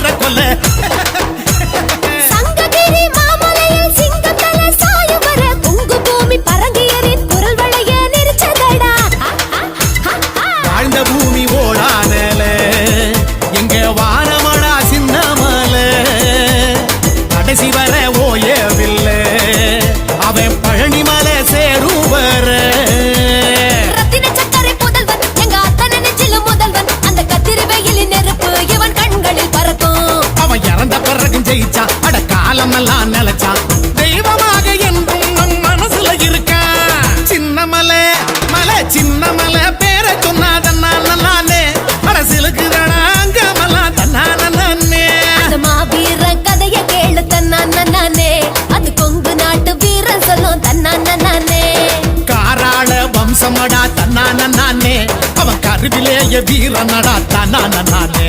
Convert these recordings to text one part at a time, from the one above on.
recolé. வீரமடா தன்னான. நானே அவன் கருவிலேய வீரனடா தன்னான. நானே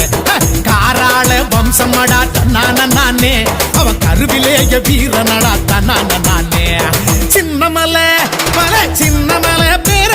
காராள வம்சமடா தன்னான. நானே அவன் கருவிலேய வீரனடா தன்னான. நானே சின்னமலை மலை சின்னமலை பேர